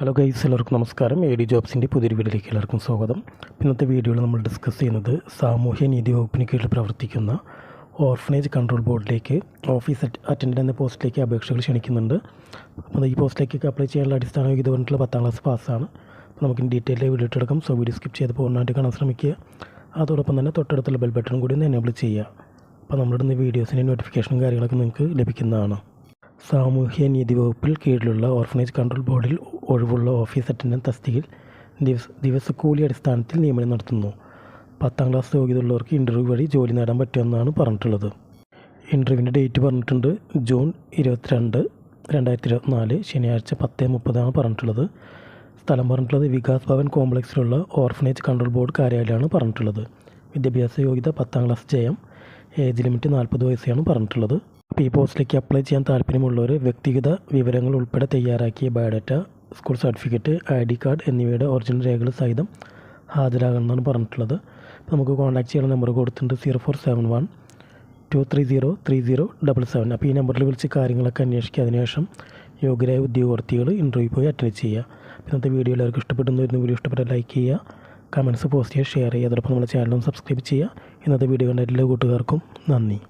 Hello guys എല്ലാവർക്കും നമസ്കാരം. A D ജോബ്സിന്റെ പുതിയൊരു വീഡിയോയിലേക്ക് എല്ലാവർക്കും സ്വാഗതം. ഇന്നത്തെ വീഡിയോയിൽ നമ്മൾ ഡിസ്കസ് ചെയ്യുന്നത് സാമൂഹ്യ നീതി വകുപ്പിന് കീഴിൽ പ്രവർത്തിക്കുന്ന ഓർഫനേജ് കൺട്രോൾ ബോർഡിലേക്ക് ഓഫീസ് അറ്റൻഡന്റ് എന്ന പോസ്റ്റിലേക്ക് അപേക്ഷകൾ ക്ഷണിക്കുന്നുണ്ട്. അപ്പോൾ ഈ പോസ്റ്റിലേക്ക് അപ്ലൈ ചെയ്യാനുള്ള അടിസ്ഥാന യോഗ്യത പറഞ്ഞിട്ടുള്ള പത്താം ക്ലാസ് പാസ്സാണ് അപ്പോൾ നമുക്ക് ഡീറ്റെയിൽ വീഡിയോ ഇട്ടെടുക്കാം. സോ വീഡിയോ സ്കിപ്പ് ചെയ്ത് പൂർണമായിട്ട് കാണാൻ ശ്രമിക്കുക. അതോടൊപ്പം തന്നെ തൊട്ടടുത്തുള്ള ബെൽ ബട്ടൺ കൂടി ഒന്ന് എനേബിൾ ചെയ്യുക. അപ്പോൾ നമ്മളിടുന്ന വീഡിയോസിന്റെ നോട്ടിഫിക്കേഷനും കാര്യങ്ങളൊക്കെ നിങ്ങൾക്ക് ലഭിക്കുന്നതാണ്. സാമൂഹ്യ നീതി വകുപ്പിൽ കീഴിലുള്ള ഓർഫനേജ് കൺട്രോൾ ബോർഡിൽ ഒഴിവുള്ള ഓഫീസ് അറ്റൻഡന്റ് തസ്തികയിൽ ദിവസ ദിവസക്കൂലി അടിസ്ഥാനത്തിൽ നിയമനം നടത്തുന്നു. പത്താം ക്ലാസ് യോഗ്യതയുള്ളവർക്ക് ഇന്റർവ്യൂ വഴി ജോലി നേടാൻ പറ്റുമെന്നാണ് പറഞ്ഞിട്ടുള്ളത്. ഇന്റർവ്യൂവിന്റെ ഡേറ്റ് പറഞ്ഞിട്ടുണ്ട് ജൂൺ ഇരുപത്തിരണ്ട് രണ്ടായിരത്തി ഇരുപത്തിനാല് ശനിയാഴ്ച പത്ത് മുപ്പതാണ് പറഞ്ഞിട്ടുള്ളത്. സ്ഥലം പറഞ്ഞിട്ടുള്ളത് വികാസ് ഭവൻ കോംപ്ലക്സിലുള്ള ഓർഫനേജ് കൺട്രോൾ ബോർഡ് കാര്യാലയമാണ് പറഞ്ഞിട്ടുള്ളത്. വിദ്യാഭ്യാസ യോഗ്യത പത്താം ക്ലാസ് ജയം ഏജ് ലിമിറ്റ് നാൽപ്പത് വയസ്സാണ് പറഞ്ഞിട്ടുള്ളത്. ഈ പോസ്റ്റിലേക്ക് അപ്ലൈ ചെയ്യാൻ താല്പര്യമുള്ളവർ വ്യക്തിഗത വിവരങ്ങൾ ഉൾപ്പെടെ തയ്യാറാക്കിയ biodata school certificate I D card എന്നിവയുടെ ഒറിജിനൽ രേഖകൾ സഹിതം ഹാജരാകണമെന്നാണ് പറഞ്ഞിട്ടുള്ളത്. നമുക്ക് കോൺടാക്ട് ചെയ്യാനുള്ള നമ്പർ കൊടുത്തിട്ടുണ്ട് zero four seven one two three zero three zero double seven അപ്പോൾ ഈ നമ്പറിൽ വിളിച്ച് കാര്യങ്ങളൊക്കെ അന്വേഷിക്കുക. അതിനുശേഷം യോഗ്യരായ ഉദ്യോഗാർത്ഥികൾ ഇന്റർവ്യൂ പോയി അറ്റൻഡ് ചെയ്യുക. ഇന്നത്തെ വീഡിയോ എല്ലാവർക്കും ഇഷ്ടപ്പെടുന്നു വരുന്ന വീഡിയോ ഇഷ്ടപ്പെട്ട ലൈക്ക് ചെയ്യുക കമന്റ്സ് പോസ്റ്റ് ചെയ്യുക ഷെയർ ചെയ്യുക. അതോടൊപ്പം നമ്മുടെ ചാനലും സബ്സ്ക്രൈബ് ചെയ്യുക. ഇന്നത്തെ വീഡിയോ കണ്ട എല്ലാ കൂട്ടുകാർക്കും നന്ദി.